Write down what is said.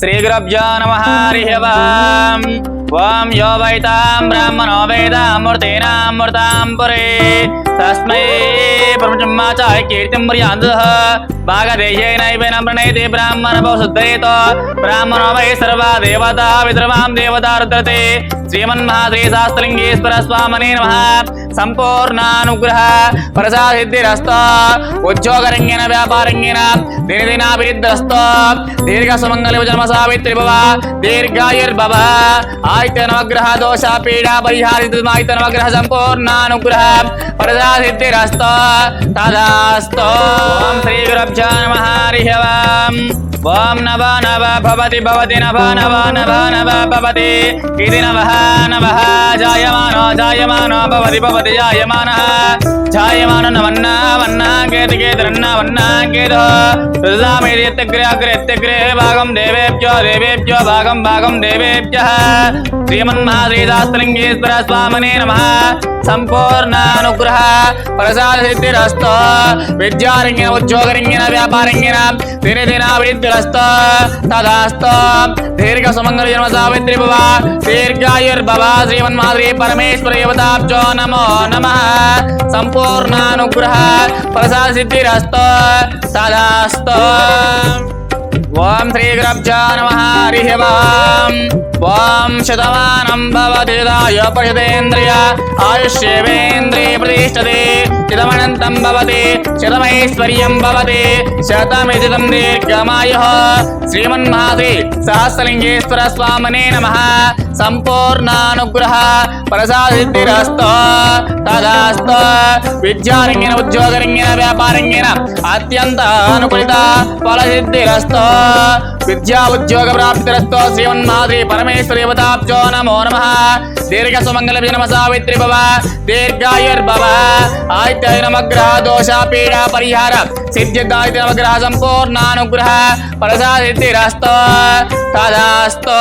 श्रीगुरभ्यो नम, हरिः वाम् वां यो वैतां, ब्राह्मणो वेदामूर्तेनामृतां पुरे। तस्मै ब्रह्मचम्माचाय कीर्तिं पर्यान्तः भागदेशेनैवेन प्रणयति ब्राह्मणभवशुद्धयेत ब्राह्मणो वै सर्वा देवता विद्रवां देवता रुद्रते। రుద్రతే స్వామనే నమ. సంపూర్ణానుగ్రహ ప్రసాదిద్ధిరస్త ఉద్యోగరంగేన వ్యాపారంగేన దినదినాభివృద్ధిరస్త. దీర్ఘ సుమంగళ జన్మ సావిత్రి భవ దీర్ఘాయుర్భవ. ఆయుత నవగ్రహ దోష పీడా పరిహారిత నవగ్రహ సంపూర్ణానుగ్రహ ప్రసాదిద్ధిరస్త తదాస్తో. శ్రీ గురభ్యా నమ. హరి ॐ नव नव भवति भवति नभ नव नभ नव भवति। इति नवः नवः जायमानो जायमानो, भवति भवति, जायमानः। जायमानो नवन्ना वन्ना, केति केतिरन्ना वन्ना, केतः। सृजामिति अग्रे यत्यग्रे भागं देवेभ्यो देवेभ्यो, भागं भागं देवेभ्यः। श्रीमन्महाश्रीदास्त्रिङ्गेश्वर स्वामिने नमः। संपूर्ण अनुग्रह, प्रसाद सिद्धिस्त विद्यारंग उद्योग व्यापारंग दिन दिन अभिस्त तदास्त दीर्घ सुमंगल जन्म सावित्री भवा दीर्घायुर्भवा श्रीमन्माद्री परमेश्वर युवताब्जो नमो नम। संपूर्ण अनुग्रह, प्रसाद सिद्धिस्त तदास्त। ओम श्री गुरुभ्यो नमः। हरिः वा శతమానం భవతి దాయ పరిషదేంద్రియ ఆయుష్యేవేంద్రియ ప్రతిష్టతే శతమనంతం భవతి శతమైశ్వర్యం భవతి శతమితితం దీర్ఘమాయు శ్రీమన్మహాశ్రీ సహస్రలింగేశ్వర స్వామినే నమ సంపూర్ణానుగ్రహ ప్రసాదిద్ధిరస్త తదాస్త విద్యారంగిన ఉద్యోగరంగిన వ్యాపారంగిన అత్యంత అనుకూలిత ఫలసిద్ధిరస్త విద్యా ఉద్యోగ ప్రాప్తిరస్తో శ్రీమన్మాద్రి పరమేశ్వర దేవతాబ్జో నమో నమ దీర్ఘ సుమంగళ నమ సావిత్రి భవ దీర్ఘాయుర్భవ ఆదిత్య నమగ్రహ దోష పీడ పరిహార సిద్ధిదాయిత నవగ్రహ సంపూర్ణానుగ్రహ ప్రసాదిద్ధిరస్తో తదాస్తో